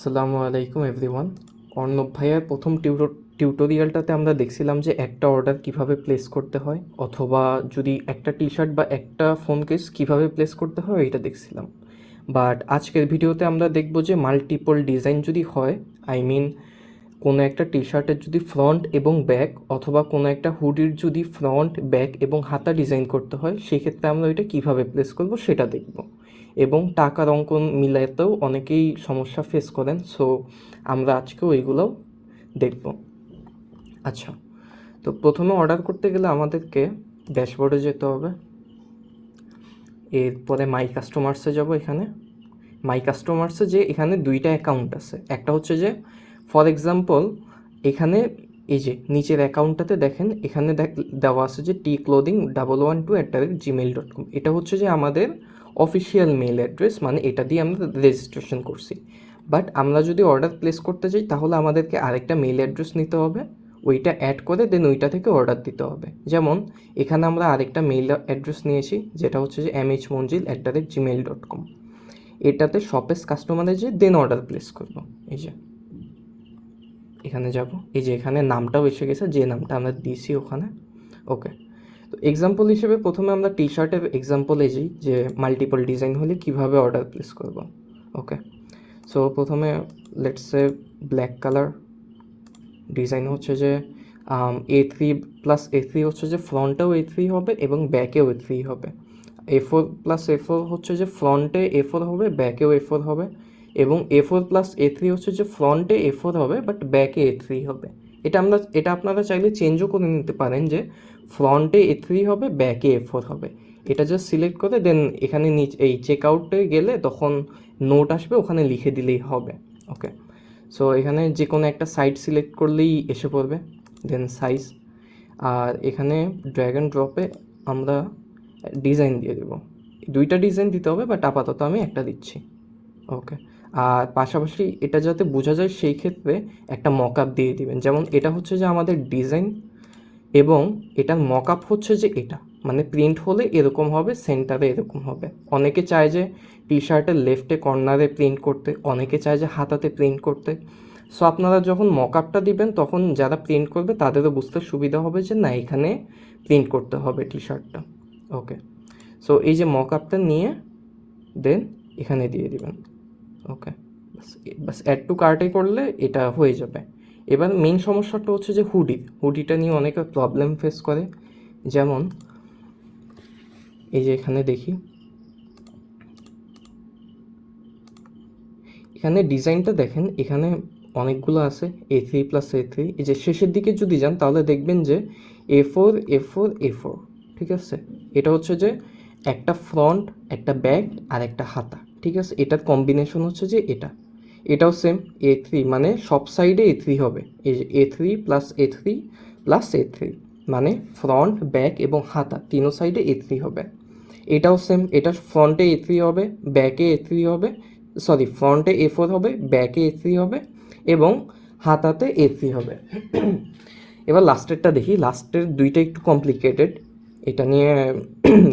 আসসালামু আলাইকুম এভরিওয়ান অর্ণব ভাইয়ার প্রথম টিউটো, টিউটোরিয়ালটাতে আমরা দেখছিলাম যে একটা অর্ডার কীভাবে প্লেস করতে হয়, অথবা যদি একটা টি শার্ট বা একটা ফোন কেস কীভাবে প্লেস করতে হয় এটা দেখছিলাম। বাট আজকের ভিডিওতে আমরা দেখব যে মাল্টিপল ডিজাইন যদি হয় আই মিন কোনো একটা টি শার্টের যদি ফ্রন্ট এবং ব্যাক অথবা কোনো একটা হুডির যদি ফ্রন্ট ব্যাক এবং হাতা ডিজাইন করতে হয়, সেক্ষেত্রে আমরা ওইটা কীভাবে প্লেস করব, সেটা দেখব। এবং টাকার অঙ্কন মিলাতেও অনেকেই সমস্যা ফেস করেন সো আমরা আজকে ওইগুলোও দেখব। আচ্ছা তো প্রথমে অর্ডার করতে গেলে আমাদেরকে ড্যাশবোর্ডে যেতে হবে। এরপরে মাই কাস্টমার্সে যাব এখানে। মাই কাস্টমার্সে যে এখানে দুইটা অ্যাকাউন্ট আছে, একটা হচ্ছে যে ফর এক্সাম্পল এখানে এই যে নিচের অ্যাকাউন্টটাতে দেখেন, এখানে দেওয়া আছে যে T clothing double one two at the rate Gmail dot com এটা হচ্ছে যে আমাদের অফিসিয়াল মেল অ্যাড্রেস মানে এটা দিয়ে আমরা রেজিস্ট্রেশন করছি। বাট আমরা যদি অর্ডার প্লেস করতে চাই তাহলে আমাদেরকে আরেকটা মেল অ্যাড্রেস নিতে হবে। ওইটা অ্যাড করে দেন ওইটা থেকে অর্ডার দিতে হবে। যেমন, এখানে আমরা আরেকটা মেল অ্যাড্রেস নিয়েছি, যেটা হচ্ছে যে M H Manzil at the rate Gmail dot com এটাতে শপেস কাস্টমারে যে দেন অর্ডার প্লেস করব। এই যে। এখানে যাব। এই যে এখানে নামটাও এসে গেছে, যে নামটা আমরা দিয়েছি ওখানে। ওকে। তো এক্সাম্পল হিসেবে প্রথমে আমরা টি শার্টের এক্সাম্পল যাই, যে মাল্টিপল ডিজাইন হলে কীভাবে অর্ডার প্লেস করব। ওকে। সো প্রথমে let's say black colour design হচ্ছে যে A three plus A three হচ্ছে যে ফ্রন্টেও এ থ্রি হবে এবং ব্যাকেও এ থ্রি হবে। A four plus A four হচ্ছে যে ফ্রন্টে এ ফোর হবে ব্যাকেও এ ফোর হবে। এবং A four plus A three হচ্ছে যে ফ্রন্টে এ ফোর হবে বাট ব্যাকে এ থ্রি হবে। এটা আমরা, এটা আপনারা চাইলে চেঞ্জও করে নিতে পারেন যে ফ্রন্টে এ থ্রি হবে ব্যাকে এ ফোর হবে। এটা জাস্ট সিলেক্ট করে দেন এখানে নিচ, এই চেক আউটে গেলে তখন নোট আসবে, ওখানে লিখে দিলেই হবে। ওকে সো এখানে যে কোনো একটা সাইড সিলেক্ট করলেই এসে পড়বে দেন সাইজ আর এখানে ড্র্যাগন ড্রপে আমরা ডিজাইন দিয়ে দেবো। দুইটা ডিজাইন দিতে হবে বাট আপাতত আমি একটা দিচ্ছি। ওকে আর পাশাপাশি এটা যাতে বোঝা যায় সেই ক্ষেত্রে একটা মক আপ দিয়ে দিবেন। যেমন এটা হচ্ছে যে আমাদের ডিজাইন এবং এটার মক আপ হচ্ছে যে এটা। মানে প্রিন্ট হলে এরকম হবে সেন্টারে এরকম হবে। অনেকে চায় যে টি শার্টের লেফটে কর্নারে প্রিন্ট করতে, অনেকে চায় যে হাতাতে প্রিন্ট করতে। সো আপনারা যখন মক আপটা দিবেন, তখন যারা প্রিন্ট করবে, তাদেরও বুঝতে সুবিধা হবে যে না, এখানে প্রিন্ট করতে হবে টি শার্টটা ওকে সো এই যে মক আপটা নিয়ে দেন এখানে দিয়ে দিবেন। ওকে বাস অ্যাড টু কার্টে করলে এটা হয়ে যাবে। এবার মেন সমস্যাটা হচ্ছে যে হুডি হুডিটা নিয়ে অনেকে প্রবলেম ফেস করে। যেমন, এই যে এখানে দেখি। এখানে ডিজাইনটা দেখেন, এখানে অনেকগুলো আছে A three plus A three এই যে শেষের দিকে যদি যান, তাহলে দেখবেন যে A four A four A four ঠিক আছে? এটা হচ্ছে যে একটা ফ্রন্ট একটা ব্যাক আর একটা হাতা। ঠিক আছে? এটার কম্বিনেশন হচ্ছে যে এটা। এটাও সেম এ থ্রি মানে সব সাইডে এ থ্রি হবে। A three plus A three plus A three মানে ফ্রন্ট ব্যাক এবং হাতা তিনো সাইডে এ থ্রি হবে। এটাও সেম এটা ফ্রন্টে এ থ্রি হবে ব্যাকে এ থ্রি হবে সরি ফ্রন্টে এ ফোর হবে ব্যাকে এ থ্রি হবে এবং হাতাতে এ থ্রি হবে। এবার লাস্টেরটা দেখি। লাস্টের দুইটা একটু কমপ্লিকেটেড এটা নিয়ে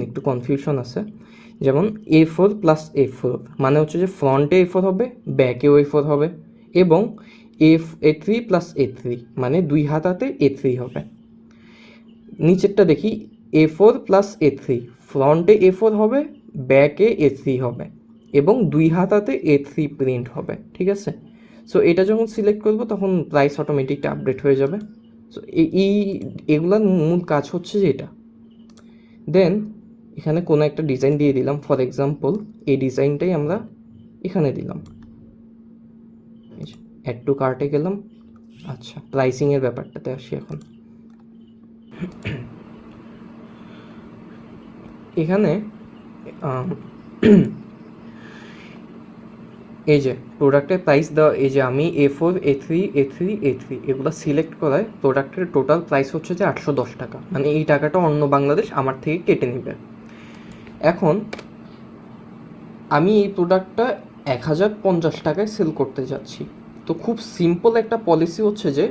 একটু কনফিউশন আছে। যেমন A four plus A four মানে হচ্ছে যে ফ্রন্টে এ ফোর হবে ব্যাকেও এ ফোর হবে এবং A A three plus A three মানে দুই হাতাতে এ থ্রি হবে। নিচেরটা দেখি A four plus A three ফ্রন্টে এ ফোর হবে ব্যাকে এ থ্রি হবে এবং দুই হাতাতে এ থ্রি প্রিন্ট হবে, ঠিক আছে? সো এটা যখন সিলেক্ট করব, তখন প্রাইস অটোমেটিকটা আপডেট হয়ে যাবে। সো এই এগুলার মূল কাজ হচ্ছে যে এটা। দেন এখানে কোনো একটা ডিজাইন দিয়ে দিলাম। ফর এক্সাম্পল এই ডিজাইনটাই আমরা এখানে দিলাম। অ্যাড টু কার্টে গেলাম। আচ্ছা প্রাইসিংয়ের ব্যাপারটাতে আসি এখন। এখানে এই যে প্রোডাক্টের প্রাইস দেওয়া, এই যে আমি A four A three A three A three এগুলো সিলেক্ট করায় প্রোডাক্টের টোটাল প্রাইস হচ্ছে যে আটশো দশ টাকা। মানে এই টাকাটা অন্য বাংলাদেশ আমার থেকে কেটে নেবে। এখন আমি এই প্রোডাক্টটা এক হাজার পঞ্চাশ টাকায় সেল করতে যাচ্ছি। তো খুব সিম্পল একটা পলিসি হচ্ছে যে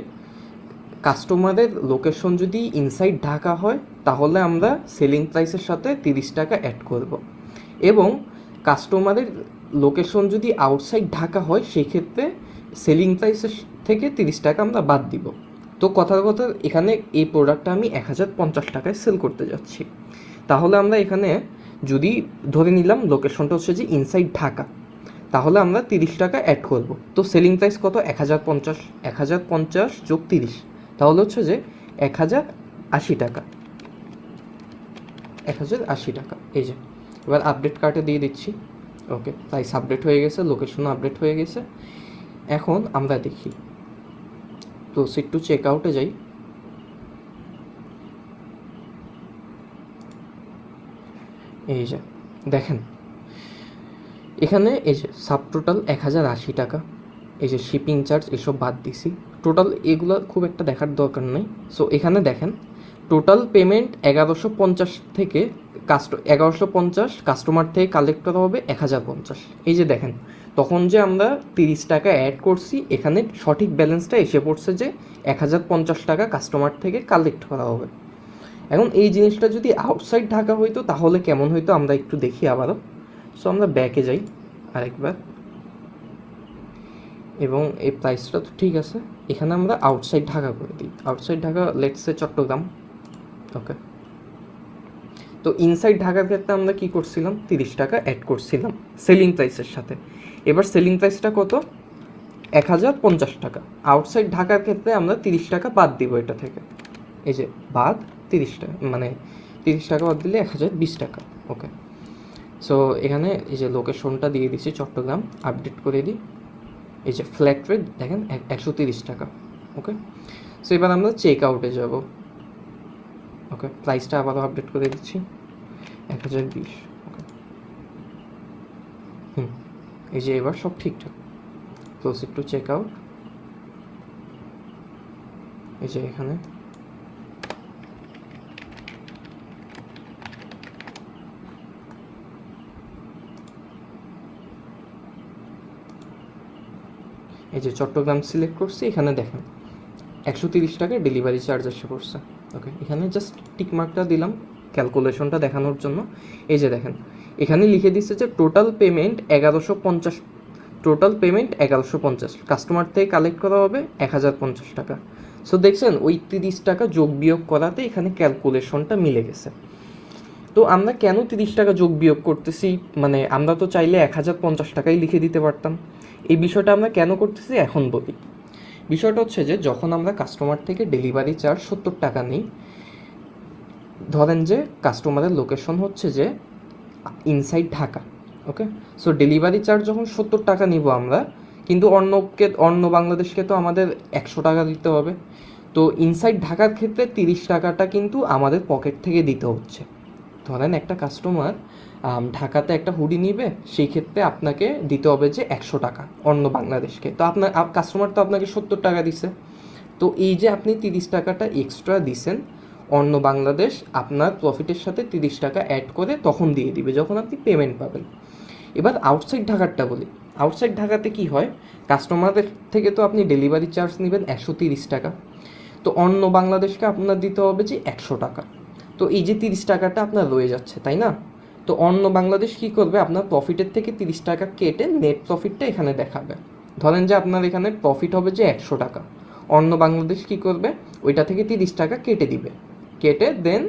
কাস্টমারের লোকেশন যদি ইনসাইড ঢাকা হয়, তাহলে আমরা সেলিং প্রাইসের সাথে তিরিশ টাকা অ্যাড করব। এবং কাস্টমারের লোকেশন যদি আউটসাইড ঢাকা হয় সেই ক্ষেত্রে সেলিং প্রাইসের থেকে তিরিশ টাকা আমরা বাদ দিব। তো কথার কথা, এখানে এই প্রোডাক্টটা আমি এক হাজার পঞ্চাশ টাকায় সেল করতে যাচ্ছি। তাহলে আমরা এখানে যদি ধরে নিলাম লোকেশনটা হচ্ছে যে ইনসাইড ঢাকা, তাহলে আমরা তিরিশ টাকা অ্যাড করব। তো সেলিং প্রাইস কত? এক হাজার পঞ্চাশ। এক হাজার পঞ্চাশ যোগ তিরিশ, তাহলে হচ্ছে যে এক হাজার আশি টাকা। এক হাজার আশি টাকা। এই যে, এবার আপডেট কার্টে দিয়ে দিচ্ছি। ওকে প্রাইস আপডেট হয়ে গেছে লোকেশনও আপডেট হয়ে গেছে। এখন আমরা দেখি। প্রসিড টু চেক আউটে যাই। এই যে, দেখেন। এখানে এই যে সাব টোটাল এক হাজার আশি টাকা, এই যে শিপিং চার্জ এসব বাদ দিছি। টোটাল এগুলো খুব একটা দেখার দরকার নেই। সো এখানে দেখেন টোটাল পেমেন্ট এগারোশো পঞ্চাশ থেকে কাস্ট এগারোশো পঞ্চাশ কাস্টমার থেকে কালেক্ট করা হবে এক হাজার পঞ্চাশ। এই যে দেখেন, তখন যে আমরা তিরিশ টাকা অ্যাড করছি, এখানে সঠিক ব্যালেন্সটা এসে পড়ছে যে এক হাজার পঞ্চাশ টাকা কাস্টমার থেকে কালেক্ট করা হবে। এখন এই জিনিসটা যদি আউটসাইড ঢাকা হইতো, তাহলে কেমন হইতো? আমরা একটু দেখি আবারও। সো আমরা ব্যাকে যাই আরেকবার। এবং এই প্রাইসটা তো ঠিক আছে। এখানে আমরা আউটসাইড ঢাকা করে দিই। Outside Dhaka let's say Chittagong. Okay তো ইনসাইড ঢাকার ক্ষেত্রে আমরা কি করছিলাম? তিরিশ টাকা অ্যাড করছিলাম সেলিং প্রাইসের সাথে। এবার সেলিং প্রাইসটা কত? এক হাজার পঞ্চাশ টাকা। আউটসাইড ঢাকার ক্ষেত্রে আমরা তিরিশ টাকা বাদ দিব এটা থেকে। এই যে বাদ তিরিশ টাকা মানে তিরিশ টাকা বাদ দিলে এক হাজার বিশ টাকা ওকে সো এখানে এই যে লোকেশনটা দিয়ে দিচ্ছি চট্টগ্রাম আপডেট করে দিই। এই যে ফ্ল্যাট রেট দেখেন একশো তিরিশ টাকা ওকে সো এবার আমরা চেক আউটে যাব ওকে প্রাইসটা আবারও আপডেট করে দিচ্ছি, এক হাজার বিশ ওকে হুম, এই যে এবার সব ঠিকঠাক। প্রসিড টু চেক আউট এই যে এখানে। এই যে চট্টগ্রাম সিলেক্ট করছি, এখানে দেখেন, একশো তিরিশ টাকা ডেলিভারি চার্জ এসে পড়ছে। ওকে এখানে জাস্ট টিকমার্কটা দিলাম ক্যালকুলেশনটা দেখানোর জন্য। এই যে দেখেন, এখানে লিখে দিচ্ছে যে টোটাল পেমেন্ট এগারোশো পঞ্চাশ টোটাল পেমেন্ট এগারোশো পঞ্চাশ কাস্টমার থেকে কালেক্ট করা হবে এক হাজার পঞ্চাশ টাকা। সো দেখছেন, ওই তিরিশ টাকা যোগ বিয়োগ করাতে এখানে ক্যালকুলেশনটা মিলে গেছে। তো আমরা কেন তিরিশ টাকা যোগ বিয়োগ করতেছি? মানে আমরা তো চাইলে এক হাজার পঞ্চাশ টাকাই লিখে দিতে পারতাম। এই বিষয়টা আমরা কেন করতেছি এখন বলি। বিষয়টা হচ্ছে যে, যখন আমরা কাস্টমার থেকে ডেলিভারি চার্জ সত্তর টাকা নিই, ধরেন যে কাস্টমারের লোকেশন হচ্ছে যে inside Dhaka okay so delivery charge যখন সত্তর টাকা নিব আমরা, কিন্তু অন্যকে, অন্য বাংলাদেশকে তো আমাদের একশো টাকা দিতে হবে। তো ইনসাইড ঢাকার ক্ষেত্রে তিরিশ টাকাটা কিন্তু আমাদের পকেট থেকে দিতে হচ্ছে। ধরেন একটা কাস্টমার ঢাকাতে একটা হুডি নিবে, সেই ক্ষেত্রে আপনাকে দিতে হবে যে একশো টাকা অন্য বাংলাদেশকে। তো আপনার কাস্টমার তো আপনাকে সত্তর টাকা দিছে। তো এই যে আপনি তিরিশ টাকাটা এক্সট্রা দিছেন, অন্য বাংলাদেশ আপনার প্রফিটের সাথে তিরিশ টাকা অ্যাড করে তখন দিয়ে দিবে, যখন আপনি পেমেন্ট পাবেন। এবার আউটসাইড ঢাকারটা বলি। আউটসাইড ঢাকাতে কি হয়? কাস্টমারদের থেকে তো আপনি ডেলিভারি চার্জ নেবেন একশো তিরিশ টাকা। তো অন্য বাংলাদেশকে আপনার দিতে হবে যে একশো টাকা। তো এই যে তিরিশ টাকাটা আপনার রয়ে যাচ্ছে, তাই না? তো অন্য বাংলাদেশ কী করবে? আপনার প্রফিটের থেকে তিরিশ টাকা কেটে নেট প্রফিটটা এখানে দেখাবে। ধরেন যে আপনার এখানে প্রফিট হবে যে একশো টাকা। অন্য বাংলাদেশ কী করবে? ওইটা থেকে তিরিশ টাকা কেটে দিবে। কেটে দেন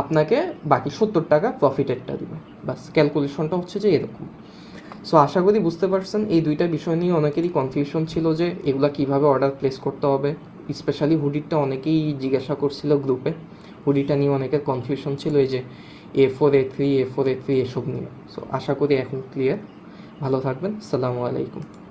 আপনাকে বাকি সত্তর টাকা প্রফিটেরটা দিবে। বাস ক্যালকুলেশনটা হচ্ছে যে এরকম। সো আশা করি বুঝতে পারছেন, এই দুইটা বিষয় নিয়ে অনেকেরই কনফিউশন ছিল যে এগুলা কীভাবে অর্ডার প্লেস করতে হবে। স্পেশালি হুডিরটা অনেকেই জিজ্ঞাসা করছিল গ্রুপে হুডিটা নিয়ে অনেকের কনফিউশন ছিল, এই যে A four A three A four A three এসব নিয়ে। সো আশা করি এখন ক্লিয়ার ভালো থাকবেন। সালামু আলাইকুম।